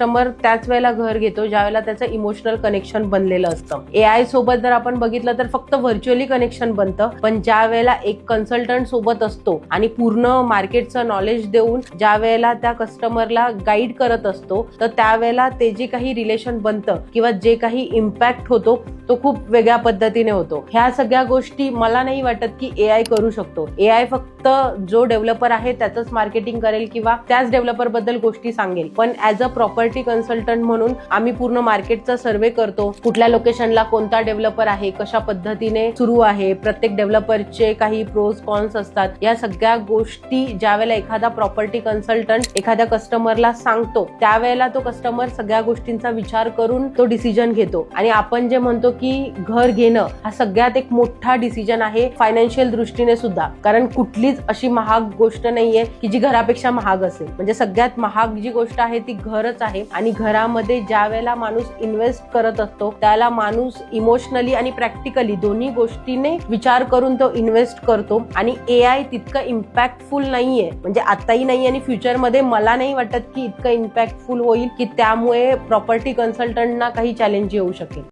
Customer त्याच वेळेला घर घेतो ज्या वेळेला त्याचं इमोशनल कनेक्शन बनलेलं असतं. ए आय सोबत जर आपण बघितलं तर फक्त व्हर्च्युअली कनेक्शन बनतं. पण ज्या वेळेला एक कन्सल्टंट सोबत असतो आणि पूर्ण मार्केटचं नॉलेज देऊन ज्या वेळेला त्या कस्टमरला गाईड करत असतो तर त्यावेळेला ते जे काही रिलेशन बनतं किंवा जे काही इम्पॅक्ट होतो तो खूप वेगळ्या पद्धतीने होतो. ह्या सगळ्या गोष्टी मला नाही वाटत की ए आय करू शकतो. ए आय फक्त जो डेव्हलपर आहे त्याचंच मार्केटिंग करेल किंवा त्याच डेव्हलपरबद्दल गोष्टी सांगेल. पण ऍज अ प्रॉपर्टी कन्सल्टंट म्हणून आम्ही पूर्ण मार्केटचा सर्वे करतो. कुठल्या लोकेशनला कोणता डेव्हलपर आहे कशा पद्धतीने सुरू आहे प्रत्येक डेव्हलपरचे काही प्रोज कॉन्स असतात. या सगळ्या गोष्टी ज्यावेळेला एखादा प्रॉपर्टी कन्सल्टंट एखाद्या कस्टमरला सांगतो त्यावेळेला तो कस्टमर सगळ्या गोष्टींचा विचार करून तो डिसिजन घेतो. आणि आपण जे म्हणतो की घर घेणं हा सगळ्यात एक मोठा डिसिजन आहे फायनान्शियल दृष्टीने सुद्धा. कारण कुठलीच अशी महाग गोष्ट नाहीये की जी घरापेक्षा महाग असेल. म्हणजे सगळ्यात महाग जी गोष्ट आहे ती घरच आहे. आहे. आणि घरामध्ये ज्या वेळेला माणूस इन्व्हेस्ट करत असतो त्याला माणूस इमोशनली आणि प्रॅक्टिकली दोन्ही गोष्टीने विचार करून तो इन्व्हेस्ट करतो. आणि ए आय तितकं इम्पॅक्टफुल नाहीये. म्हणजे आताही नाही आणि फ्युचरमध्ये मला नाही वाटत की इतकं इम्पॅक्टफुल होईल की त्यामुळे प्रॉपर्टी कन्सल्टंटना काही चॅलेंज येऊ शकेल.